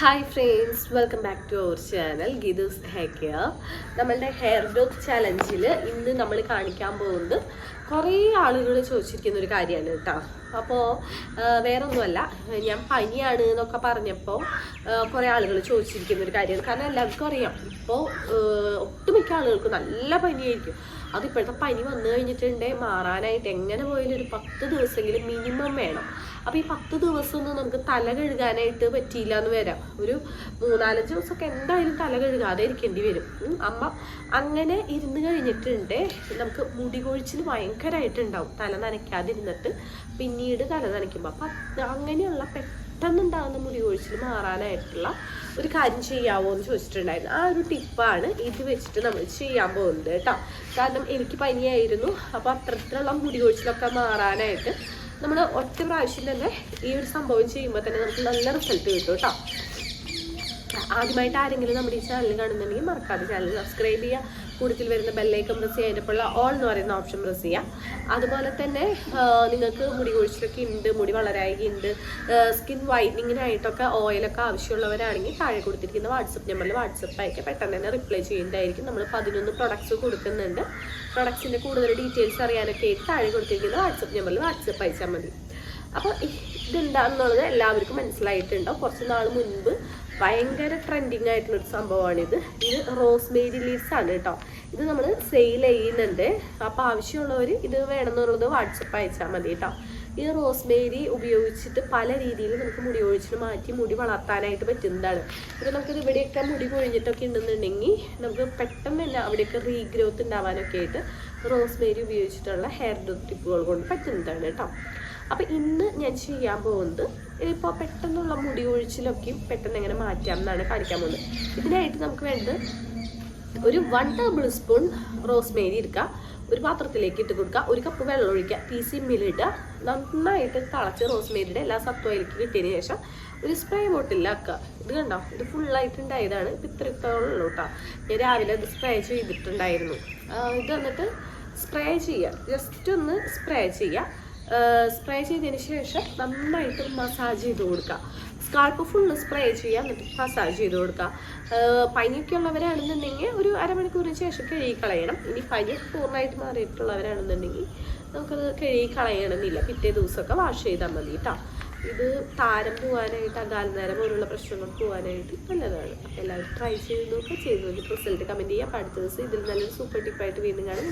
Hi friends welcome back to our channel Geethu's hair care നമ്മളുടെ hair growth ചലഞ്ചിൽ ഇന്ന് നമ്മൾ കാണിക്കാൻ പോകുന്നത് കുറേ ആളുകൾ ചോദിച്ചിരിക്കുന്ന ഒരു കാര്യമാണ് കേട്ടോ. അപ്പോൾ വേറെ ഒന്നുമല്ല ഞാൻ പനിയാണ് എന്നൊക്കെ പറഞ്ഞപ്പോൾ കുറേ ആളുകൾ ചോദിച്ചിരിക്കുന്ന ഒരു കാര്യമാണ്. കാരണം എല്ലാവർക്കും അറിയാം. ഇപ്പോൾ ഒട്ടുമിക്ക ആളുകൾക്കും നല്ല പനിയായിരിക്കും. അത് ഇപ്പോഴത്തെ പനി വന്നു കഴിഞ്ഞിട്ടുണ്ടെങ്കിൽ മാറാനായിട്ട് എങ്ങനെ പോയാലും ഒരു പത്ത് ദിവസമെങ്കിലും മിനിമം വേണം. അപ്പോൾ ഈ പത്ത് ദിവസമൊന്നും നമുക്ക് തല കഴുകാനായിട്ട് പറ്റിയില്ല എന്ന് വരാം. ഒരു മൂന്നാലഞ്ച് ദിവസമൊക്കെ എന്തായാലും തല കഴുകാതെ ഇരിക്കേണ്ടി വരും. അമ്മ അങ്ങനെ ഇരുന്ന് കഴിഞ്ഞിട്ടുണ്ട്. നമുക്ക് മുടി കൊഴിച്ചിൽ ഭയങ്കരമായിട്ടുണ്ടാവും തല നനയ്ക്കാതിരുന്നിട്ട് പിന്നീട് തല നനയ്ക്കുമ്പോൾ അപ്പം അങ്ങനെയുള്ള പെട്ടെന്നുണ്ടാകുന്ന മുടി കൊഴിച്ചിൽ മാറാനായിട്ടുള്ള ഒരു കാര്യം ചെയ്യാവോ എന്ന് ചോദിച്ചിട്ടുണ്ടായിരുന്നു. ആ ഒരു ടിപ്പാണ് ഇത് വെച്ചിട്ട് നമ്മൾ ചെയ്യാൻ പോകുന്നത് കേട്ടോ. കാരണം എനിക്ക് പനിയായിരുന്നു. അപ്പോൾ അത്തരത്തിലുള്ള മുടി കൊഴിച്ചിലൊക്കെ മാറാനായിട്ട് നമ്മൾ ഒറ്റ പ്രാവശ്യം തന്നെ ഈ ഒരു സംഭവം ചെയ്യുമ്പോൾ തന്നെ നമുക്ക് നല്ല റിസൾട്ട് കിട്ടും കേട്ടോ ആദ്യമായിട്ട് ആരെങ്കിലും നമ്മുടെ ഈ ചാനൽ കാണുന്നുണ്ടെങ്കിൽ മറക്കാതെ ചാനൽ സബ്സ്ക്രൈബ് ചെയ്യുക. കൂടുതൽ വരുന്ന ബെല്ലേക്കം പ്രസ് ചെയ്തിട്ടുള്ള ഓൾ എന്ന് പറയുന്ന ഓപ്ഷൻ പ്രസ് ചെയ്യുക അതുപോലെ തന്നെ നിങ്ങൾക്ക് മുടി കൊഴിച്ചിലൊക്കെ ഉണ്ട് മുടി വളരായികയുണ്ട് സ്കിൻ വൈറ്റനിങ്ങിനായിട്ടൊക്കെ ഓയിലൊക്കെ ആവശ്യമുള്ളവരാണെങ്കിൽ താഴെ കൊടുത്തിരിക്കുന്ന വാട്സപ്പ് നമ്പറിൽ വാട്സപ്പ് അയക്കുക പെട്ടെന്ന് തന്നെ റിപ്ലൈ ചെയ്യുന്നതായിരിക്കും. നമ്മൾ പതിനൊന്ന് പ്രൊഡക്ട്സ് കൊടുക്കുന്നുണ്ട്. പ്രൊഡക്ട്സിന്റെ കൂടുതൽ ഡീറ്റെയിൽസ് അറിയാനൊക്കെ ആയിട്ട് താഴെ കൊടുത്തിരിക്കുന്ന വാട്സപ്പ് നമ്പറിൽ വാട്സപ്പ് അയച്ചാൽ മതി. അപ്പോൾ ഇതെന്താണെന്നുള്ളത് എല്ലാവർക്കും മനസ്സിലായിട്ടുണ്ടോ കുറച്ച് നാൾ മുൻപ് ഭയങ്കര ട്രെൻഡിങ് ആയിട്ടുള്ള ഒരു സംഭവമാണിത്. ഇത് ഇത് റോസ്മേരി ലീവ്സ് ആണ് കേട്ടോ ഇത് നമ്മൾ സെയിൽ ചെയ്യുന്നുണ്ട്. അപ്പോൾ ആവശ്യമുള്ളവർ ഇത് വേണമെന്നുള്ളത് വാട്സപ്പ് അയച്ചാൽ മതി കേട്ടോ ഈ റോസ്മേരി ഉപയോഗിച്ചിട്ട് പല രീതിയിൽ നമുക്ക് മുടി ഒഴിച്ചിട്ട് മാറ്റി മുടി വളർത്താനായിട്ട് പറ്റുന്നതാണ്. ഇപ്പോൾ നമുക്കിത് ഇവിടെയൊക്കെ മുടി കൊഴിഞ്ഞിട്ടൊക്കെ ഉണ്ടെന്നുണ്ടെങ്കിൽ നമുക്ക് പെട്ടെന്ന് തന്നെ അവിടെയൊക്കെ റീഗ്രോത്ത് ഉണ്ടാവാനൊക്കെ ആയിട്ട് റോസ്മേരി ഉപയോഗിച്ചിട്ടുള്ള ഹെയർ ടിപ്പുകൾ കൊണ്ട് പറ്റുന്നതാണ് കേട്ടോ അപ്പോൾ ഇന്ന് ഞാൻ ചെയ്യാൻ പോകുന്നത് ഇതിപ്പോൾ പെട്ടെന്നുള്ള മുടി ഒഴിച്ചിലൊക്കെയും പെട്ടെന്ന് എങ്ങനെ മാറ്റാം എന്നാണ് കാണിക്കാൻ പോകുന്നത്. ഇതിനായിട്ട് നമുക്ക് വേണ്ടത് ഒരു വൺ ടേബിൾ സ്പൂൺ റോസ്മേരി എടുക്കുക ഒരു പാത്രത്തിലേക്ക് ഇട്ട് കൊടുക്കുക ഒരു കപ്പ് വെള്ളം ഒഴിക്കുക. പി സി മില്ലിടുക നന്നായിട്ട് തിളച്ച് റോസ്മേരിയുടെ എല്ലാ സത്വയിലേക്ക് കിട്ടിയതിന് ശേഷം ഒരു സ്പ്രേ ബോട്ടിലാക്കുക ഇത് കണ്ടോ? ഇത് ഫുള്ളായിട്ട് ഉണ്ടായതാണ് ഇപ്പം ഇത്രത്തോളം കേട്ടോ ഞാൻ രാവിലെ ഇത് സ്പ്രേ ചെയ്തിട്ടുണ്ടായിരുന്നു. ഇത് വന്നിട്ട് സ്പ്രേ ചെയ്യുക ജസ്റ്റ് ഒന്ന് സ്പ്രേ ചെയ്യുക സ്പ്രേ ചെയ്തതിന് ശേഷം നന്നായിട്ട് മസാജ് ചെയ്ത് കൊടുക്കുക. സ്കാൾപ്പ് ഫുള്ള് സ്പ്രേ ചെയ്യുക എന്നിട്ട് മസാജ് ചെയ്ത് കൊടുക്കുക. പനിയൊക്കെ ഉള്ളവരാണെന്നുണ്ടെങ്കിൽ ഒരു അരമണിക്കൂറിന് ശേഷം കഴുകി കളയണം. ഇനി പനി പൂർണമായിട്ട് മാറിയിട്ടുള്ളവരാണെന്നുണ്ടെങ്കിൽ നമുക്കത് കഴുകി കളയണമെന്നില്ല. പിറ്റേ ദിവസമൊക്കെ വാഷ് ചെയ്താൽ മതി കേട്ടോ ഇത് താരം പോകാനായിട്ട് അകാലനേരം പോലുള്ള പ്രശ്നങ്ങൾ പോകാനായിട്ട് നല്ലതാണ്. എല്ലാവരും ട്രൈ ചെയ്ത് നോക്കുക ചെയ്ത് നോക്കി. റിസൾട്ട് കമന്റ് ചെയ്യുക അടുത്ത ദിവസം ഇതിൽ നല്ലൊരു സൂപ്പർ ടിപ്പായിട്ട് വീണ്ടും കാണാൻ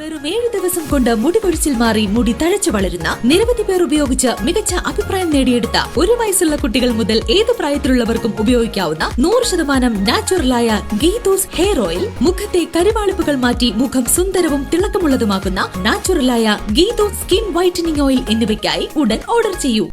വെറും ഏഴ് ദിവസം കൊണ്ട് മുടി കൊഴിച്ചിൽ മാറി മുടി തഴച്ചു വളരുന്ന നിരവധി പേർ ഉപയോഗിച്ച് മികച്ച അഭിപ്രായം നേടിയെടുത്ത ഒരു വയസ്സുള്ള കുട്ടികൾ മുതൽ ഏത് പ്രായത്തിലുള്ളവർക്കും ഉപയോഗിക്കാവുന്ന നൂറ് ശതമാനം നാച്ചുറലായ ഗീതോസ് ഹെയർ ഓയിൽ. മുഖത്തെ കരുവാളിപ്പുകൾ മാറ്റി മുഖം സുന്ദരവും തിളക്കമുള്ളതുമാക്കുന്ന നാച്ചുറലായ ഗീതോസ് സ്കിൻ വൈറ്റനിങ് ഓയിൽ എന്നിവയ്ക്കായി ഉടൻ ഓർഡർ ചെയ്യൂ.